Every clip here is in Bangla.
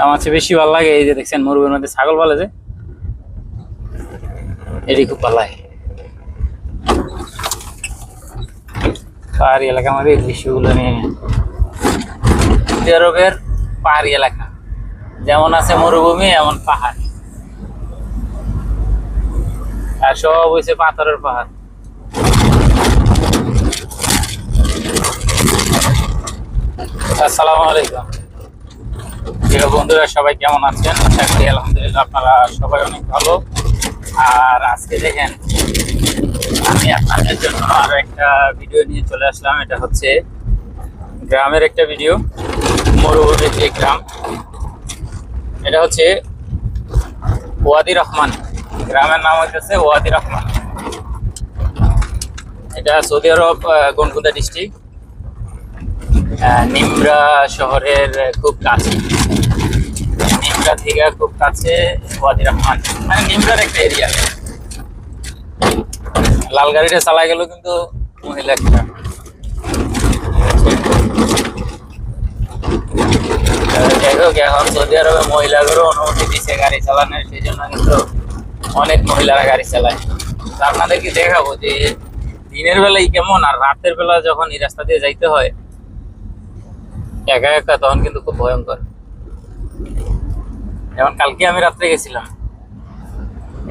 আমার চেয়ে বেশি ভালো লাগে, এই যে দেখছেন মরুভূমির মধ্যে ছাগল বলে যে। এটি খুব ভালো লাগে। পাহাড়ি মধ্যে এই দৃশ্যগুলো নিয়ে। আরবের পাহাড়ি এলাকা। যেমন আছে মরুভূমি, এমন পাহাড়। আর সব হয়েছে পাথরের পাহাড়। আসসালামু আলাইকুম। প্রিয় বন্ধুরা, সবাই কেমন আছেন? আলহামদুলিল্লাহ আপনারা সবাই অনেক ভালো। আর আজকে দেখেন, আমি আপনাদের জন্য আরও একটা ভিডিও নিয়ে চলে আসলাম। এটা হচ্ছে গ্রামের একটা ভিডিও মরুভূমির যে গ্রাম। এটা হচ্ছে ওয়াদি রহমান। গ্রামের নাম হইতেছে ওয়াদি রহমান। এটা সৌদি আরব গনকুন্দা ডিস্ট্রিক্ট। নিমরা শহরের খুব কাছে থেকে খুব কাছে ওয়াদি রহমান মানে একটা এরিয়া লাল গাড়িটা চালা গেল কিন্তু মহিলা একটা মহিলাদেরও দিচ্ছে গাড়ি সেই জন্য কিন্তু অনেক মহিলারা গাড়ি চালায়। আপনাদেরকে দেখাবো যে দিনের বেলায় কেমন আর রাতের বেলা যখন এই রাস্তা দিয়ে যাইতে হয়, একা একা তখন কিন্তু খুব ভয়ঙ্কর। যেমন কালকে আমি রাত্রে গেছিলাম।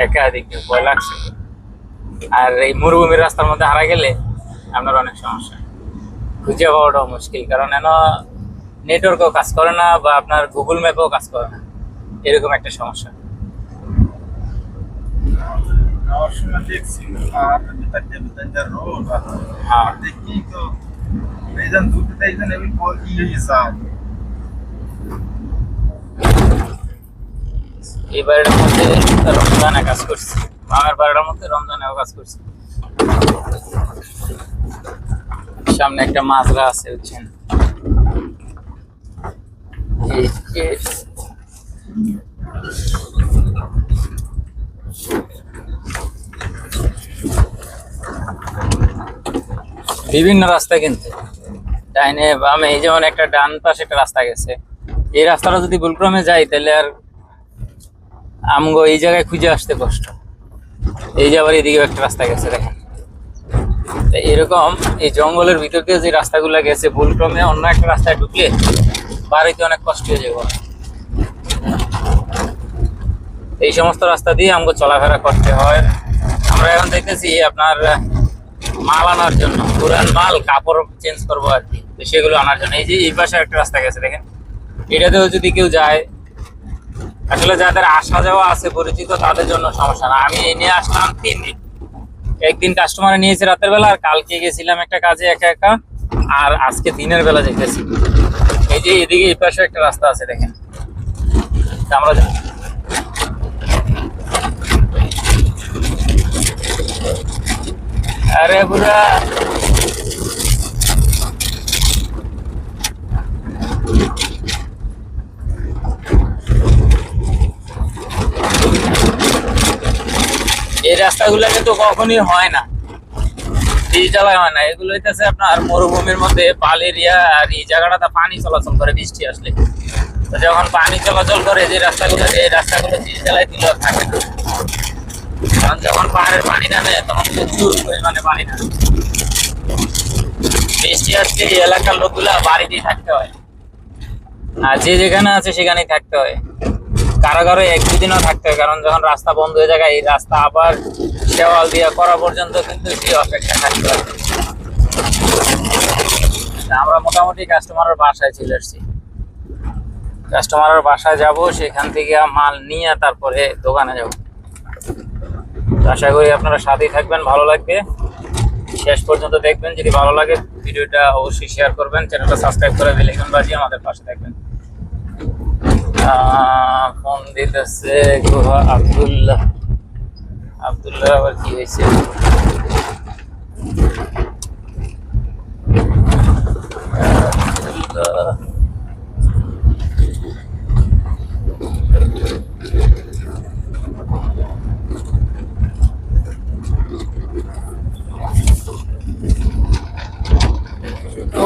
একা দেখি ভয় লাগছে। আর এই মরুভূমির রাস্তার মধ্যে হারা গেলে আপনার অনেক সমস্যা। খুঁজে পাওয়াটাও মুশকিল, কারণ এন নেটওয়ার্কও কাজ করে না বা আপনার গুগল ম্যাপও কাজ করে না। এরকম একটা সমস্যা। যাওয়ার দেখছি হ্যাঁ। আর দেখি তো। এইজন দুটো এইজন এমনি বল কি হয়েছে এই বাড়িটার মধ্যে রমজানে কাজ করছে। আমার বাড়িটার মধ্যে রমজানেও কাজ করছে। সামনে একটা মাজরা আছে, বুঝছেন? বিভিন্ন রাস্তা কিন্তু। ডাইনে বামে এই যেমন একটা ডান পাশে একটা রাস্তা গেছে। এই রাস্তাটা যদি ভুলক্রমে যাই, তাহলে আর আমগো এই জায়গায় খুঁজে আসতে কষ্ট। এই যে আবার এদিকে একটা রাস্তা গেছে, দেখেন। এরকম এই জঙ্গলের ভিতর দিয়ে যে রাস্তাগুলো গেছে, ভুলক্রমে অন্য একটা রাস্তায় ঢুকলে বাড়িতে অনেক কষ্ট হয়ে যাবে। এই সমস্ত রাস্তা দিয়ে আমাকে চলাফেরা করতে হয়। আমরা এখন দেখতেছি আপনার মাল আনার জন্য পুরান মাল কাপড় চেঞ্জ করব আর কি সেগুলো আনার জন্য। এই যে এই পাশে একটা রাস্তা গেছে, দেখেন। এটাতেও যদি কেউ যায় আসলে যাদের আসা যাওয়া আছে পরিচিত, তাদের জন্য সমস্যা না। আমি এই নিয়ে আসলাম তিন দিন। একদিন কাস্টমার নিয়েছি রাতের বেলা, আর কালকে গেছিলাম একটা কাজে একা একা, আর আজকে দিনের বেলা যেতেছি। এই যে এদিকে এই পাশে একটা রাস্তা আছে, দেখেন। আমরা। আরে বুড়া এই রাস্তাগুলো কিন্তু কখনই হয় না। ডিজিটাল হয় না। এগুলো হইতেছে আপনার মরুভূমির মধ্যে পাল আর এই জায়গাটাতে পানি চলাচল করে, বৃষ্টি আসলে। তো যখন পানি চলাচল করে, যে রাস্তাগুলো এই রাস্তাগুলো ডিজিটালাই দিলে থাকে না। কারণ যখন পাহাড়ের পানি নামে, তখন প্রচুর পরিমাণে পানি নামে। বৃষ্টি আসলে এলাকার লোকগুলা বাড়িতেই থাকতে হয়। আর যে যেখানে আছে, সেখানেই থাকতে হয়। কারও কারও এক দুদিনও থাকতে হয়, কারণ যখন রাস্তা বন্ধ হয়ে যায়, এই রাস্তা আবার দেওয়াল দিয়ে করা পর্যন্ত কিন্তু সেই অপেক্ষা থাকতে হয়। আমরা মোটামুটি কাস্টমারের বাসায় চলে এসেছি কাস্টমারের বাসায় যাব, সেখান থেকে মাল নিয়ে তারপরে দোকানে যাব। আশা করি আপনারা সাথেই থাকবেন, ভালো লাগবে। শেষ পর্যন্ত দেখবেন, যদি ভালো লাগে ভিডিওটা অবশ্যই শেয়ার করবেন, চ্যানেলটা সাবস্ক্রাইব করে বেলাইকন বাজিয়ে আমাদের পাশে থাকবেন। ফোন দিতেছে গুহা আব্দুল্লাহ। আব্দুল্লাহ আবার কি হয়েছে?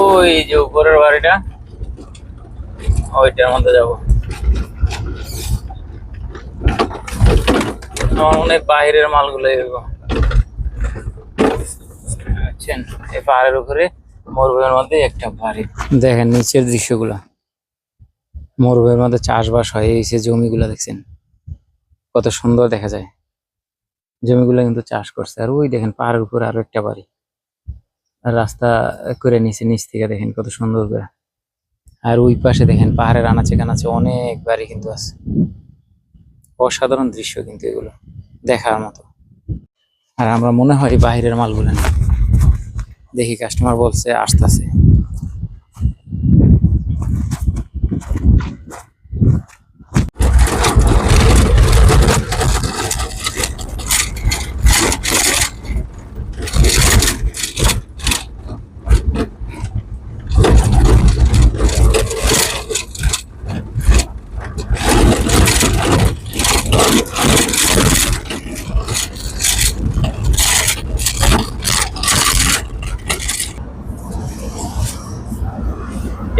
ওই যে উপরের বাড়িটা, ওইটার মধ্যে যাব। হয় বাইরের মালগুলো এরকম। বুঝছেন এই পাহাড়ের উপরে মরুভূমির মধ্যে একটা বাড়ি। দেখেন নিচের দৃশ্যগুলা। মরুভূমির মধ্যে চাষবাস হয়, এই যে জমিগুলো দেখছেন, কত সুন্দর দেখা যায়। জমিগুলো কিন্তু চাষ করছে। আর ওই দেখেন পাহাড়ের উপরে আরও একটা বাড়ি। রাস্তা করে নিচে, নিচ থেকে দেখেন কত সুন্দর করে। আর ওই পাশে দেখেন পাহাড়ের আনাচে কানাচে অনেক বাড়ি কিন্তু আছে। অসাধারণ দৃশ্য কিন্তু এগুলো, দেখার মতো। আর আমরা মনে হয় বাইরের মালগুলো না দেখি কাস্টমার বলছে, আসতেছে।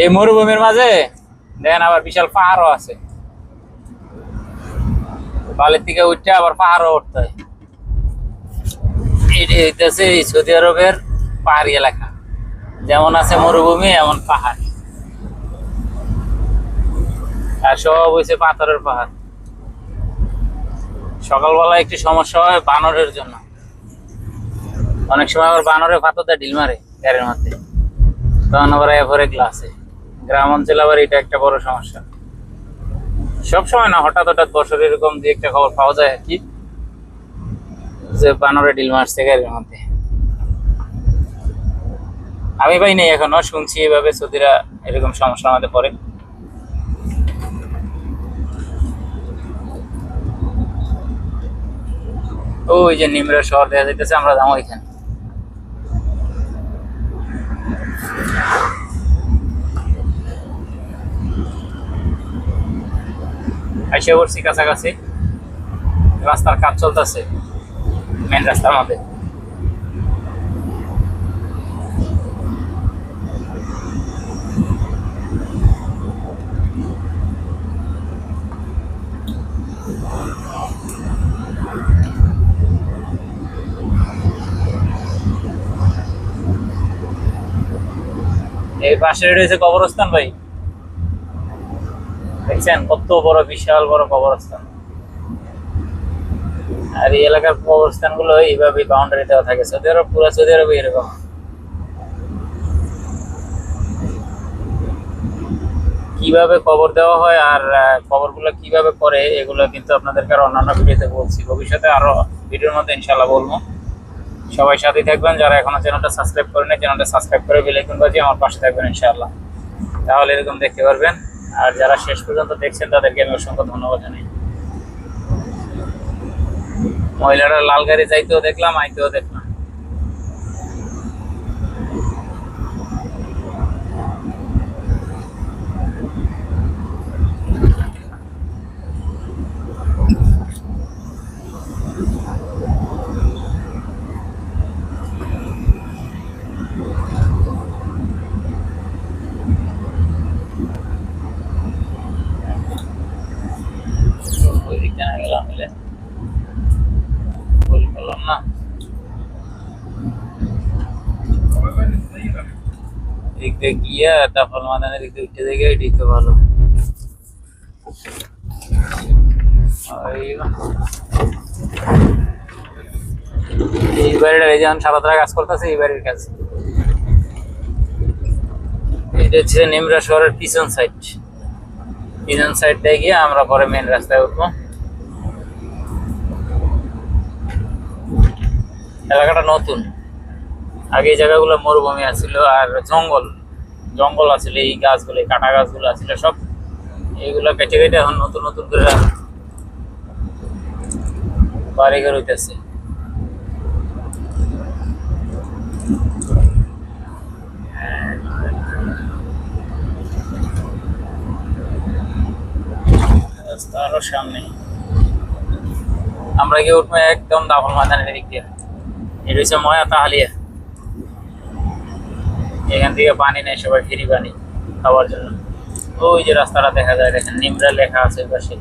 এই মরুভূমির মাঝে দেখেন আবার বিশাল পাহাড়ও আছে। বালের থেকে উঠতে আবার পাহাড়ও উঠতে হয়। হইতেছে সৌদি আরবের পাহাড়ি এলাকা। যেমন আছে মরুভূমি, এমন পাহাড়। আর সব হয়েছে পাথরের পাহাড়। সকালবেলা একটি সমস্যা হয় বানরের জন্য। অনেক সময় আবার বানরে পাথরটা ঢিল মারে গাড়ির মধ্যে। তখন আবার এভারে গ্লাসে। গ্রাম অঞ্চলে আবার এটা একটা বড় সমস্যা। সব সময় না, হঠাৎ হঠাৎ বছর এরকম দিয়ে একটা খবর পাওয়া যায় আর কি, যে বানরে ডিল মারছে গাড়ির মধ্যে। আমি পাই নাই এখনও, শুনছি এভাবে সৌদিরা এরকম সমস্যা আমাদের পড়ে। ওই যে নিমরা শহর দেখা যাইতেছে, আমরা যাব এখানে। আইসা পড়ছি কাছাকাছি। রাস্তার কাজ চলতেছে মেন রাস্তার মধ্যে এই পাশে রয়েছে কবরস্থান ভাই। দেখছেন, কত বড় বিশাল বড় কবরস্থান। আর এই এলাকার কবরস্থানগুলো এইভাবে বাউন্ডারি দেওয়া থাকে, সৌদি আরব, পুরো সৌদি আরবে এরকম। কীভাবে কবর দেওয়া হয় আর কবরগুলো কীভাবে করে এগুলো কিন্তু আপনাদেরকে আর অন্যান্য ভিডিওতে বলছি। ভবিষ্যতে আরও ভিডিওর মধ্যে ইনশাল্লাহ বলব। সবাই সাথে থাকবেন, যারা এখনও চ্যানেলটা সাবস্ক্রাইব করেন চ্যানেলটা সাবস্ক্রাইব করে বেল আইকন বাজিয়ে আমার পাশে থাকবেন ইনশাল্লাহ তাহলে এরকম দেখতে পারবেন। আর যারা শেষ পর্যন্ত দেখছেন, তাদেরকে আমি অসংখ্য ধন্যবাদ জানাই। মহিলারা লাল গাড়ি যাইতেও দেখলাম, আইতেও দেখলাম ওই দিকটা না গেলাম মিলে ভুল করলাম না তারপর মাদানের দিক দিয়ে উঠে দেখে এদিক ভালো। ওই- এই বাড়িটা এই যেমন সারা কাজ করতেছে, এই বাড়ির কাছে এটা হচ্ছে নিমরা শহরের পিছন সাইড পিছন সাইডটায় গিয়ে আমরা পরে মেন রাস্তায় উঠবো। এলাকাটা নতুন। আগে এই জায়গাগুলো মরুভূমি আছিল আর জঙ্গল। জঙ্গল আছিল, এই গাছগুলো, এই কাটা গাছগুলো আছিল, সব এইগুলো কেটে কেটে এখন নতুন নতুন করে বাড়িঘর হইতেছে। আরও সামনে। আমরা গিয়ে উঠবো একদম দাফল ময়দানের দিক দিয়ে। এটা হচ্ছে ময়া তাহালিয়া। এখান থেকে পানি নেয়, সবাই ফিরি পানি খাওয়ার জন্য। ওই যে রাস্তাটা দেখা যায়, দেখেন নিমরা লেখা আছে পাশে।